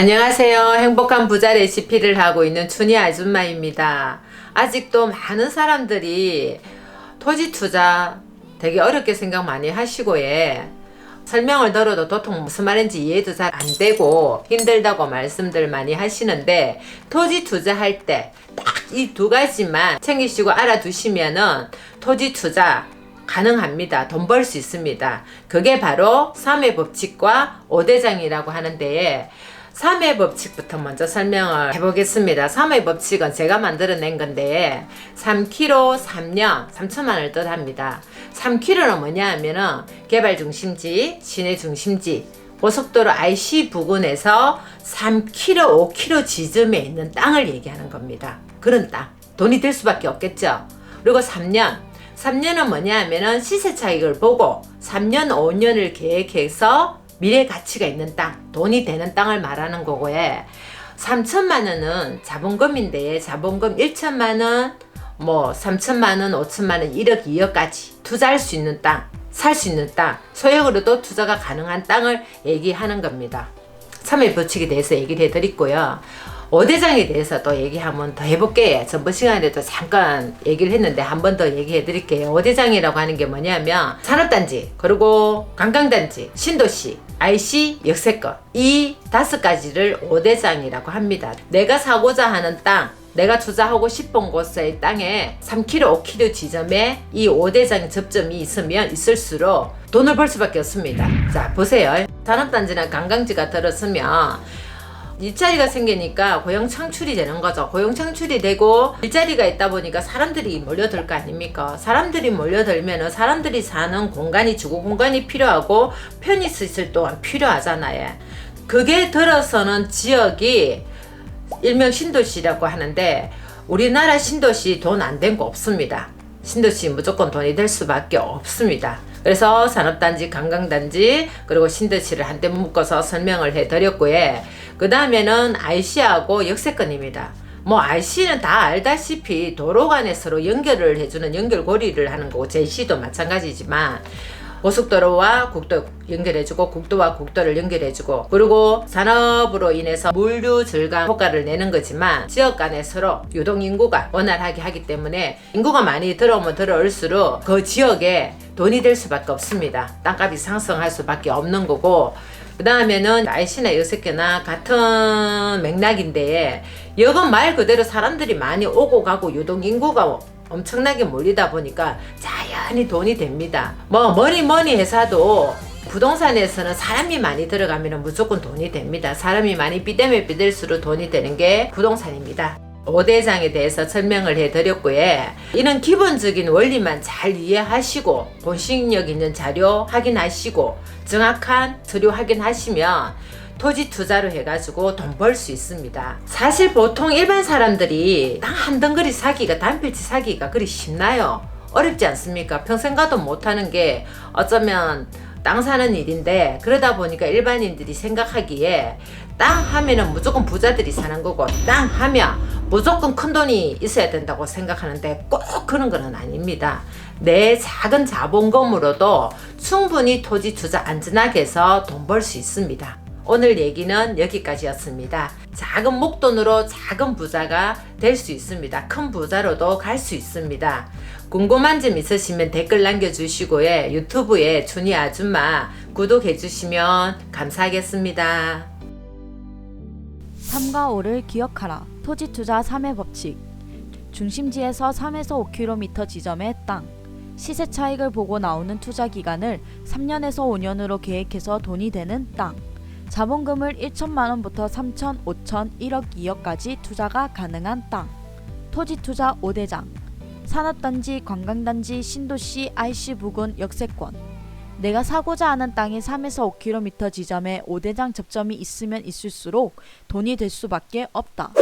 안녕하세요. 행복한 부자 레시피를 하고 있는 춘희 아줌마입니다. 아직도 많은 사람들이 토지 투자 되게 어렵게 생각 많이 하시고 예. 설명을 들어도 도통 무슨 말인지 이해도 잘 안 되고 힘들다고 말씀들 많이 하시는데 토지 투자할 때 딱 이 두 가지만 챙기시고 알아두시면은 토지 투자 가능합니다. 돈 벌 수 있습니다. 그게 바로 3회 법칙과 5대장이라고 하는데 3회 법칙부터 먼저 설명을 해보겠습니다. 3회 법칙은 제가 만들어낸 건데 3km 3년 3천만 원을 뜻합니다. 3km는 뭐냐 하면은 개발 중심지, 시내 중심지, 고속도로 IC 부근에서 3km, 5km 지점에 있는 땅을 얘기하는 겁니다. 그런 땅. 돈이 될 수밖에 없겠죠. 그리고 3년. 3년은 뭐냐 하면은 시세 차익을 보고 3년, 5년을 계획해서 미래 가치가 있는 땅, 돈이 되는 땅을 말하는 거고요. 3천만 원은 자본금인데 자본금 1천만 원, 뭐 3천만 원, 5천만 원, 1억, 2억까지 투자할 수 있는 땅, 살 수 있는 땅, 소액으로도 투자가 가능한 땅을 얘기하는 겁니다. 3회 법칙에 대해서 얘기를 해드렸고요. 5대장에 대해서 또 얘기하면 더 해볼게요. 전번 시간에도 잠깐 얘기를 했는데 한 번 더 얘기해 드릴게요. 5대장이라고 하는 게 뭐냐면 산업단지, 그리고 관광단지, 신도시, IC, 역세권. 이 다섯 가지를 5대장이라고 합니다. 내가 사고자 하는 땅, 내가 투자하고 싶은 곳의 땅에 3km, 5km 지점에 이 5대장 접점이 있으면 있을수록 돈을 벌 수밖에 없습니다. 자, 보세요. 산업단지나 관광지가 들었으면 일자리가 생기니까 고용 창출이 되는 거죠. 고용 창출이 되고 일자리가 있다 보니까 사람들이 몰려들 거 아닙니까? 사람들이 몰려들면은 사람들이 사는 공간이 주거 공간이 필요하고 편히 쓰실 동안 필요하잖아요. 그게 들어서는 지역이 일명 신도시라고 하는데 우리나라 신도시 돈 안 된 거 없습니다. 신도시 무조건 돈이 될 수밖에 없습니다. 그래서 산업단지, 관광단지, 그리고 신도시를 한데 묶어서 설명을 해드렸고요. 그 다음에는 IC하고 역세권입니다. 뭐 IC는 다 알다시피 도로 간에 서로 연결을 해주는 연결고리를 하는 거고 제시도 마찬가지지만 고속도로와 국도 연결해주고 국도와 국도를 연결해주고 그리고 산업으로 인해서 물류 절감 효과를 내는 거지만 지역 간에 서로 유동 인구가 원활하게 하기 때문에 인구가 많이 들어오면 들어올수록 그 지역에 돈이 될 수밖에 없습니다. 땅값이 상승할 수밖에 없는 거고 그 다음에는 IC나 여섯개나 같은 맥락인데 여건 말 그대로 사람들이 많이 오고 가고 유동 인구가 엄청나게 몰리다 보니까 자연히 돈이 됩니다. 뭐 머니 머니 회사도 부동산에서는 사람이 많이 들어가면 무조건 돈이 됩니다. 사람이 많이 삐대면 삐댈수록 돈이 되는 게 부동산입니다. 5대장에 대해서 설명을 해드렸고요. 이런 기본적인 원리만 잘 이해하시고 본식력 있는 자료 확인하시고 정확한 서류 확인하시면 토지 투자로 해가지고 돈 벌 수 있습니다. 사실 보통 일반 사람들이 땅 한 덩거리 사기가 단필지 사기가 그리 쉽나요? 어렵지 않습니까? 평생 가도 못하는 게 어쩌면 땅 사는 일인데 그러다 보니까 일반인들이 생각하기에 땅 하면은 무조건 부자들이 사는 거고 땅 하면 무조건 큰 돈이 있어야 된다고 생각하는데 꼭 그런 건 아닙니다. 내 작은 자본금으로도 충분히 토지 투자 안전하게 해서 돈 벌 수 있습니다. 오늘 얘기는 여기까지였습니다. 작은 목돈으로 작은 부자가 될 수 있습니다. 큰 부자로도 갈 수 있습니다. 궁금한 점 있으시면 댓글 남겨주시고 요. 유튜브에 준이 아줌마 구독해주시면 감사하겠습니다. 3과 5를 기억하라. 토지 투자 3회 법칙. 중심지에서 3에서 5km 지점의 땅. 시세 차익을 보고 나오는 투자 기간을 3년에서 5년으로 계획해서 돈이 되는 땅. 자본금을 1천만 원부터 3천, 5천, 1억, 2억까지 투자가 가능한 땅. 토지 투자 5대장. 산업단지, 관광단지, 신도시, IC 부근, 역세권. 내가 사고자 하는 땅이 3에서 5km 지점에 5대장 접점이 있으면 있을수록 돈이 될 수밖에 없다.